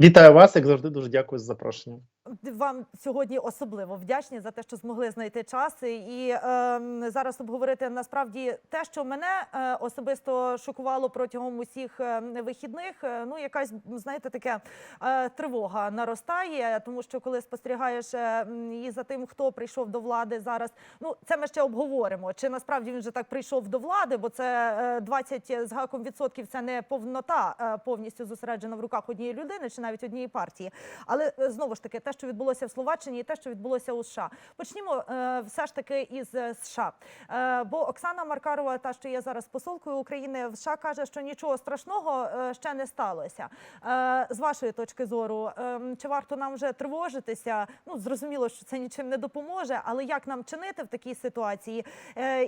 Вітаю вас, як завжди, дуже дякую за запрошення. Вам сьогодні особливо вдячні за те, що змогли знайти час і е, зараз обговорити насправді те, що мене е, особисто шокувало протягом усіх е, вихідних. Е, ну, якась знаєте, таке е, тривога наростає, тому що коли спостерігаєш е, і за тим, хто прийшов до влади зараз, ну це ми ще обговоримо. Чи насправді він вже так прийшов до влади, бо це е, 20 з гаком відсотків це не повнота е, повністю зосереджена в руках однієї людини чи навіть однієї партії. Але е, знову ж таки, те, що відбулося в Словаччині, і те, що відбулося у США. Почнімо е, все ж таки із е, США. Е, бо Оксана Маркарова, та що є зараз посолкою України в США, каже, що нічого страшного ще не сталося. З вашої точки зору, чи варто нам вже тривожитися? Ну зрозуміло, що це нічим не допоможе, але як нам чинити в такій ситуації?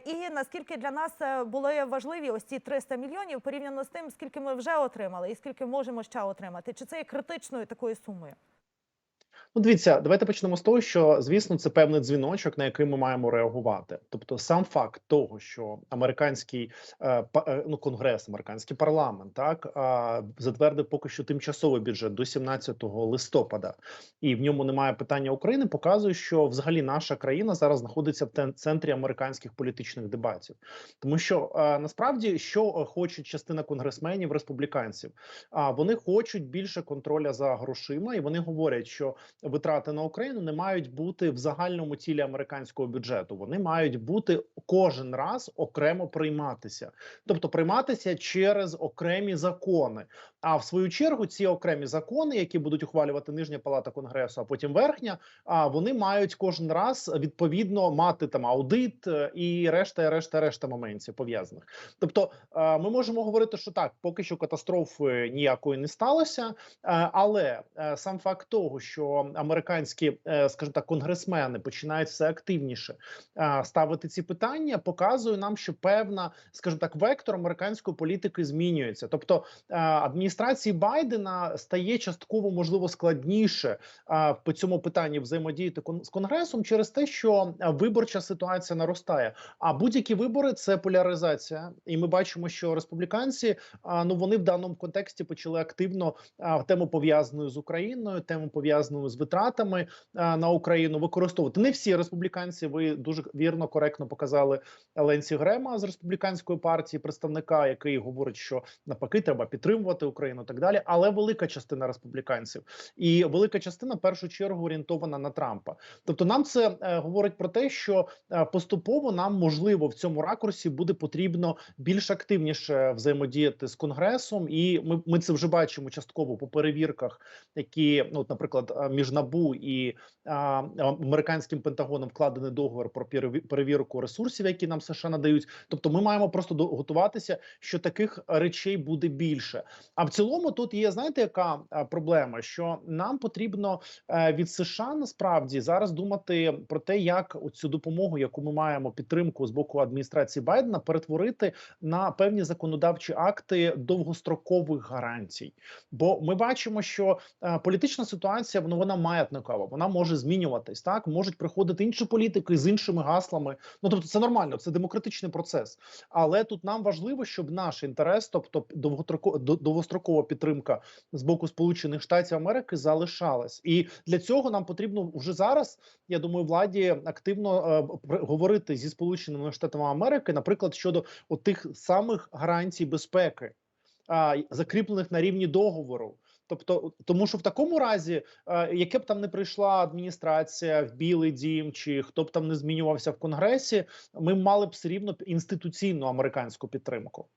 І наскільки для нас були важливі ось ці 300 мільйонів порівняно з тим, скільки ми вже отримали, і скільки можемо ще отримати? Чи це є критичною такою сумою? Ну, дивіться, давайте почнемо з того, що звісно це певний дзвіночок, на який ми маємо реагувати. Тобто, сам факт того, що американський е, е, ну конгрес, американський парламент, так затвердив поки що тимчасовий бюджет до 17 листопада, і в ньому немає питання України, показує, що взагалі наша країна зараз знаходиться в центрі американських політичних дебатів, тому що е, насправді що е, хочуть частина конгресменів республіканців, а вони хочуть більше контроля за грошима, і вони говорять, що витрати на Україну не мають бути в загальному цілі американського бюджету. Вони мають бути кожен раз окремо прийматися, тобто прийматися через окремі закони. А в свою чергу ці окремі закони, які будуть ухвалювати нижня палата конгресу, а потім верхня, а вони мають кожен раз відповідно мати там аудит е, і решта, решта, решта моментів пов'язаних. Тобто, е, ми можемо говорити, що так, поки що катастрофи ніякої не сталося, е, але сам факт того, що американські, е, скажімо так, конгресмени починають все активніше ставити ці питання, показує нам, що певна, скажімо так, вектор американської політики змінюється. Тобто е, адміністрації Байдена стає частково можливо складніше по цьому питанні взаємодіяти з конгресом через те, що виборча ситуація наростає. А будь-які вибори це поляризація, і ми бачимо, що республіканці ну вони в даному контексті почали активно тему пов'язану з Україною, тему пов'язану з витратами на Україну використовувати. Не всі республіканці. Ви дуже вірно коректно показали Ленсі Грема з республіканської партії, представника, який говорить, що навпаки треба підтримувати Україну, так далі. Але велика частина республіканців і велика частина в першу чергу орієнтована на Трампа. Тобто, нам це е, говорить про те, що е, поступово нам можливо в цьому ракурсі буде потрібно більш активніше взаємодіяти з конгресом, і ми, ми це вже бачимо частково по перевірках, які ну, наприклад, е, між набу і а, американським пентагоном вкладений договір про переві- перевірку ресурсів, які нам США надають. Тобто, ми маємо просто готуватися, що таких речей буде більше. А в цілому тут є знаєте, яка проблема? Що нам потрібно е, від США насправді зараз думати про те, як цю допомогу, яку ми маємо підтримку з боку адміністрації Байдена, перетворити на певні законодавчі акти довгострокових гарантій. Бо ми бачимо, що е, політична ситуація ну, вона маятникова, вона може змінюватись. Так можуть приходити інші політики з іншими гаслами. Ну тобто, це нормально, це демократичний процес. Але тут нам важливо, щоб наш інтерес, тобто довгострокова підтримка з боку Сполучених Штатів Америки, залишалась. І для цього нам потрібно вже зараз. Я думаю, владі активно е, говорити зі Сполученими Штатами Америки, наприклад, щодо от тих самих гарантій безпеки, закріплених на рівні договору. Тобто, тому що в такому разі, е, яке б там не прийшла адміністрація в Білий Дім, чи хто б там не змінювався в Конгресі, ми мали б все рівно інституційну американську підтримку.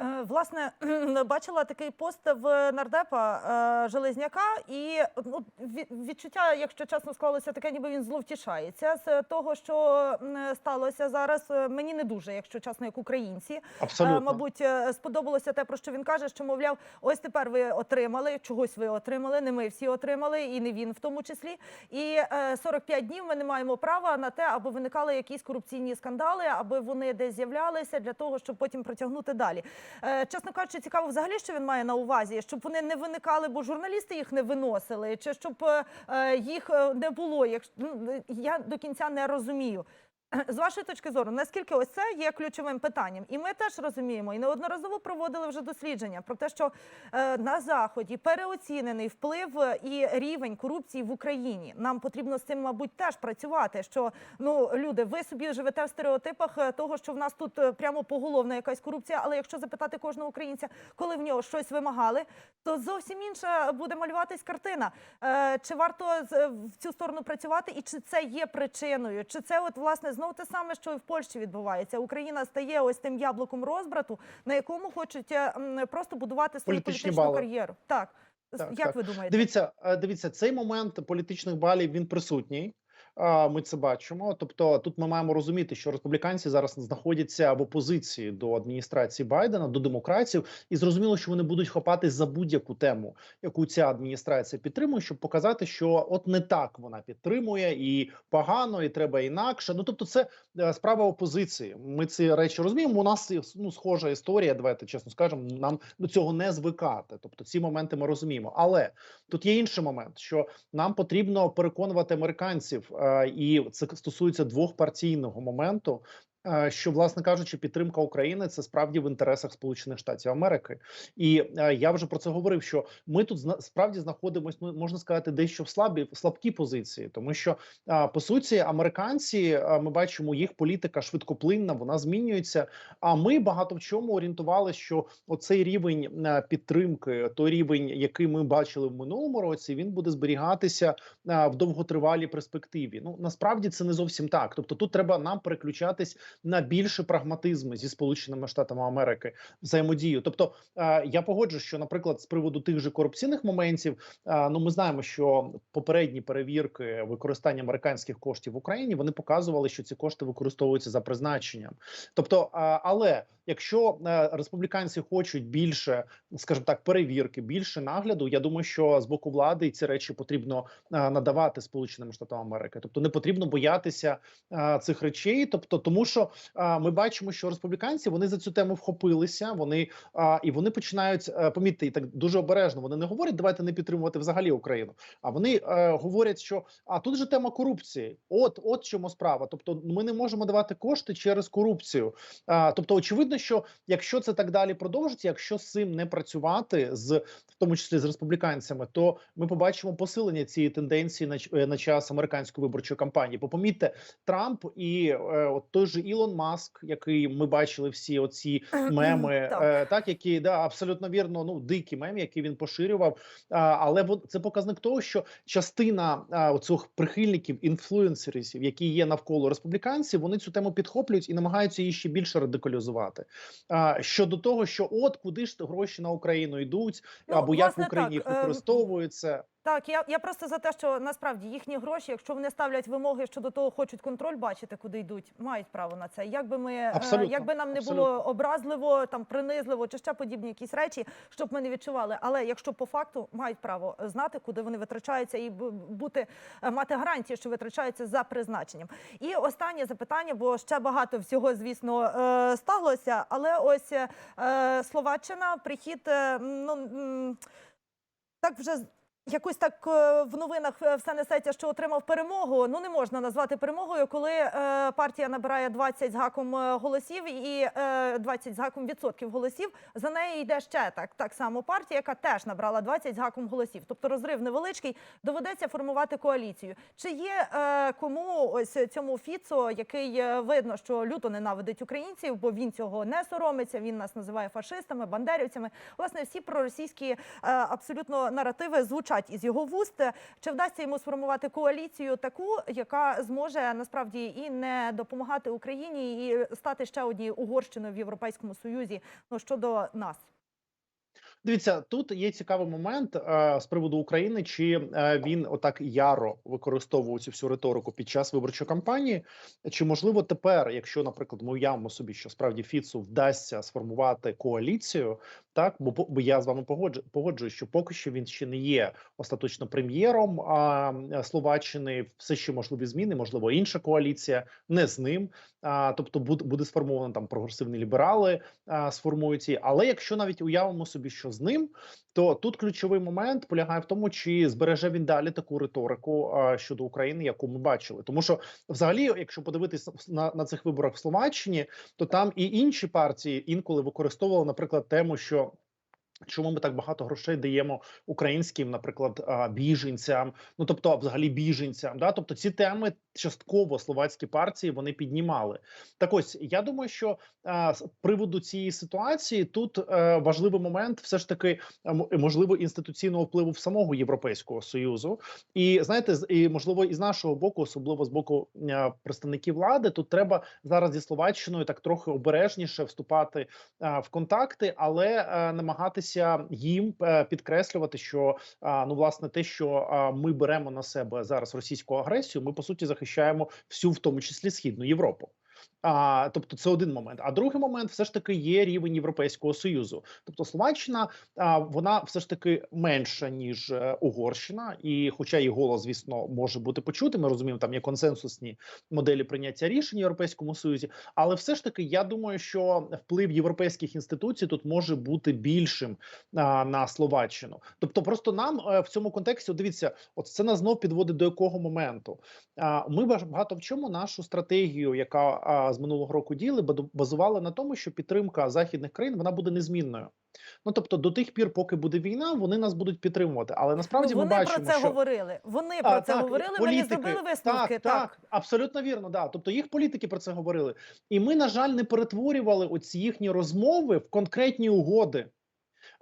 Е, Власне, бачила такий пост в нардепа е, Железняка, і ну, відчуття, якщо чесно склалося, таке, ніби він зловтішається з того, що сталося зараз. Е, Мені не дуже, якщо чесно, як українці. Абсолютно. Мабуть, сподобалося те, про що він каже, що мовляв, ось тепер ви отримали чогось. Ви отримали, не ми всі отримали, і не він в тому числі. І е, 45 днів ми не маємо права на те, аби виникали якісь корупційні скандали, аби вони десь з'являлися для того, щоб потім протягнути далі. Е, Чесно кажучи, цікаво взагалі, що він має на увазі, щоб вони не виникали, бо журналісти їх не виносили, чи щоб е, е, їх не було. Ну, я до кінця не розумію. з вашої точки зору, наскільки ось це є ключовим питанням, і ми теж розуміємо і неодноразово проводили вже дослідження про те, що е, на заході переоцінений вплив і рівень корупції в Україні. Нам потрібно з цим, мабуть, теж працювати. Що ну люди, ви собі живете в стереотипах е, того, що в нас тут е, прямо поголовна якась корупція. Але якщо запитати кожного українця, коли в нього щось вимагали, то зовсім інша буде малюватись картина. Чи варто в цю сторону працювати, і чи це є причиною? Чи це от власне знову те саме, що і в Польщі відбувається? Україна стає ось тим яблуком розбрату, на якому хочуть е, просто будувати свою Політичні політичну бали. кар'єру. Так. Так, як так. ви думаєте? Дивіться, е, дивіться, цей момент політичних балів він присутній. Ми це бачимо. Тобто, тут ми маємо розуміти, що республіканці зараз знаходяться в опозиції до адміністрації Байдена, до демократів, і зрозуміло, що вони будуть хапатись за будь-яку тему, яку ця адміністрація підтримує, щоб показати, що от не так вона підтримує, і погано, і треба інакше. Ну тобто, це е, справа опозиції. Ми ці речі розуміємо. У нас ну схожа історія. Давайте чесно скажемо. Нам до цього не звикати. Тобто, ці моменти ми розуміємо. Але тут є інший момент, що нам потрібно переконувати американців, е, і це стосується двохпартійного моменту. Е, Що, власне кажучи, підтримка України це справді в інтересах Сполучених Штатів Америки, і е, я вже про це говорив. Що ми тут справді знаходимося, ну можна сказати, дещо в слабі в слабкій позиції, тому що по суті американці ми бачимо їх політика швидкоплинна, вона змінюється. А ми багато в чому орієнтувалися, що оцей рівень е, підтримки, той рівень, який ми бачили в минулому році, він буде зберігатися в довготривалій перспективі. Ну насправді це не зовсім так. Тобто, тут треба нам переключатись на більше прагматизму зі сполученими штатами Америки взаємодію. Тобто е, я погоджу, що, наприклад, з приводу тих же корупційних моментів, е, ну ми знаємо, що попередні перевірки використання американських коштів в Україні вони показували, що ці кошти використовуються за призначенням. Тобто, е, але якщо республіканці хочуть більше, скажімо так, перевірки, більше нагляду, я думаю, що з боку влади ці речі потрібно надавати Сполученим Штатам Америки. Тобто не потрібно боятися цих речей. Тобто, тому що е, ми бачимо, що республіканці вони за цю тему вхопилися. Вони а, і вони починають е, помітьте, і так дуже обережно. Вони не говорять, давайте не підтримувати взагалі Україну. А вони е, говорять, що а тут же тема корупції. От, от чому справа. Тобто, ми не можемо давати кошти через корупцію. А, тобто, очевидно, що якщо це так далі продовжиться, якщо з цим не працювати, з в тому числі з республіканцями, то ми побачимо посилення цієї тенденції на, е, на час американської виборчої кампанії. Бо помітьте, Трамп і е, от той же Ілон Маск, який ми бачили всі оці меми, Так. е, так які да абсолютно вірно, ну дикі мем, які він поширював. Але це показник того, що частина а, оцих прихильників інфлюенсерів, які є навколо республіканців, вони цю тему підхоплюють і намагаються її ще більше радикалізувати. Щодо того, що от куди ж гроші на Україну йдуть, Ну, або як в Україні так, їх ем, використовуються. Так, я, я просто за те, що насправді їхні гроші, якщо вони ставлять вимоги щодо того, хочуть контроль бачити, куди йдуть, мають право на це. Якби ми е, якби нам не абсолютно. було образливо, там принизливо чи ще подібні якісь речі, щоб ми не відчували. Але якщо по факту мають право знати, куди вони витрачаються, і бути е, мати гарантії, що витрачаються за призначенням. І останнє запитання, бо ще багато всього, звісно, е, сталося. Але ось е, Словаччина, прихід, е, ну. так вже якось так е, в новинах е, все несеться, що отримав перемогу. Ну не можна назвати перемогою, коли е, партія набирає 20 з гаком голосів і е, 20 з гаком відсотків голосів. За нею йде ще так, так само партія, яка теж набрала 20 з гаком голосів. Тобто розрив невеличкий. Доведеться формувати коаліцію. Чи є кому ось цьому Фіцо, який видно, що люто ненавидить українців, бо він цього не соромиться. Він нас називає фашистами, бандерівцями. Власне, всі проросійські абсолютно наративи звучать із його вуст. Чи вдасться йому сформувати коаліцію таку, яка зможе насправді і не допомагати Україні, і стати ще однією угорщиною в Європейському Союзі ну, щодо нас? Дивіться, тут є цікавий момент е, з приводу України, чи е, він отак яро використовував цю всю риторику під час виборчої кампанії. Чи можливо тепер, якщо, наприклад, ми уявимо собі, що справді Фіцу вдасться сформувати коаліцію, так бо, бо я з вами погоджу, погоджуюсь, що поки що він ще не є остаточно прем'єром а, Словаччини, все ще можливі зміни, можливо, інша коаліція не з ним. А, тобто буде, буде сформовано там прогресивні ліберали, а, сформують. Але якщо навіть уявимо собі, що з ним, то тут ключовий момент полягає в тому, чи збереже він далі таку риторику щодо України, яку ми бачили. Тому що, взагалі, якщо подивитись на, на цих виборах в Словаччині, то там і інші партії інколи використовували, наприклад, тему, що. Чому ми так багато грошей даємо українським, наприклад, біженцям, ну тобто, взагалі біженцям, да, тобто ці теми частково словацькі партії вони піднімали. Так ось я думаю, що а, з приводу цієї ситуації тут е, важливий момент, все ж таки, можливо, інституційного впливу в самого Європейського союзу, і знаєте, і можливо, і з нашого боку, особливо з боку е, представників влади, тут треба зараз зі словаччиною так трохи обережніше вступати е, в контакти, але е, намагатися їм е, підкреслювати, що ну власне те, що ми беремо на себе зараз російську агресію, ми по суті захищаємо всю, в тому числі східну Європу. А, тобто це один момент. А другий момент все ж таки є рівень Європейського союзу. Тобто Словаччина а, вона все ж таки менша ніж е, Угорщина, і хоча її голос, звісно, може бути почутим, ми розуміємо, там є консенсусні моделі прийняття рішень в Європейському Союзі, але все ж таки я думаю, що вплив європейських інституцій тут може бути більшим а, на Словаччину. Тобто, просто нам е, в цьому контексті дивіться, от це нас знов підводить до якого моменту. А, Ми багато в чому нашу стратегію, яка а, з минулого року діяли, базувала на тому, що підтримка західних країн вона буде незмінною. Ну тобто, до тих пір, поки буде війна, вони нас будуть підтримувати. Але насправді ну, ми вони бачимо, про це що говорили. Вони про а, це так, говорили. політики. Вони зробили висновки. Так, так, абсолютно вірно. Да. Тобто їх політики про це говорили. І ми, на жаль, не перетворювали оці їхні розмови в конкретні угоди.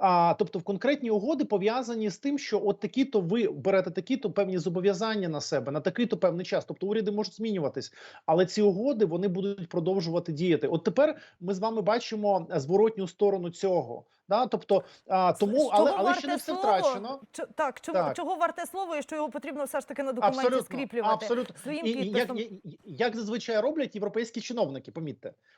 А, тобто, в конкретні угоди пов'язані з тим, що от такі-то ви берете такі-то певні зобов'язання на себе на такий-то певний час. Тобто уряди можуть змінюватись, але ці угоди вони будуть продовжувати діяти. От тепер ми з вами бачимо зворотню сторону цього. Да? Тобто, а, тому, Чого але, але ще не все слово? втрачено. Ч- так, чого, Так. чого варте слово, і що його потрібно все ж таки на документі Абсолютно, скріплювати абсолютно. своїм І, і як, як, як зазвичай роблять європейські чиновники, помітьте,